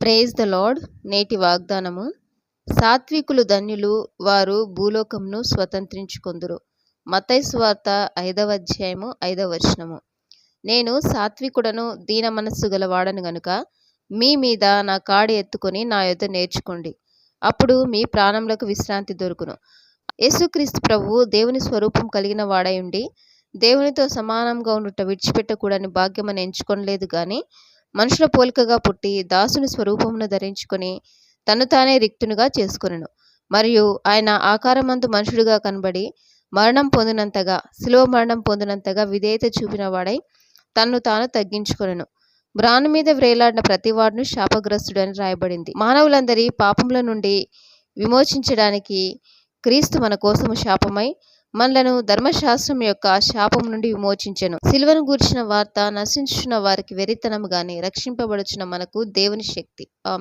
Praise the lord నేటి వాగ్దానము సాత్వికులు ధన్యులు వారు భూలోకమును స్వతంత్రించుకొందురు. మతైస్వార్త ఐదవ అధ్యాయము ఐదవ వచనము. నేను సాత్వికుడను దీన మనస్సు గలవాడను గనుక మీ మీద నా కాడి ఎత్తుకొని నా యొద్ద నేర్చుకోండి. అప్పుడు మీ ప్రాణములకు విశ్రాంతి దొరుకును. యేసుక్రీస్తు ప్రభువు దేవుని స్వరూపం కలిగిన వాడై ఉండి దేవునితో సమానంగా ఉండుట విడిచిపెట్టకూడని భాగ్యమని ఎంచుకొనలేదు కానీ మనుషుల పోలికగా పుట్టి దాసుని స్వరూపమును ధరించుకొని తను తానే రిక్తునుగా చేసుకును మరియు ఆయన ఆకారమందు మనుషుడిగా కనబడి మరణం పొందినంతగా శిలువ మరణం పొందినంతగా విధేయత చూపిన వాడై తన్ను తాను తగ్గించుకును బ్రాను మీద వ్రేలాడిన ప్రతివాడును శాపగ్రస్తుడని రాయబడింది. మానవులందరి పాపముల నుండి విమోచించడానికి క్రీస్తు మన కోసము శాపమై మనలను ధర్మశాస్త్రం యొక్క శాపం నుండి విమోచించెను. సిలువను గూర్చిన వార్త నశించున్న వారికి వెరితనము గాని రక్షింపబడుచున్న మనకు దేవుని శక్తి. ఆమె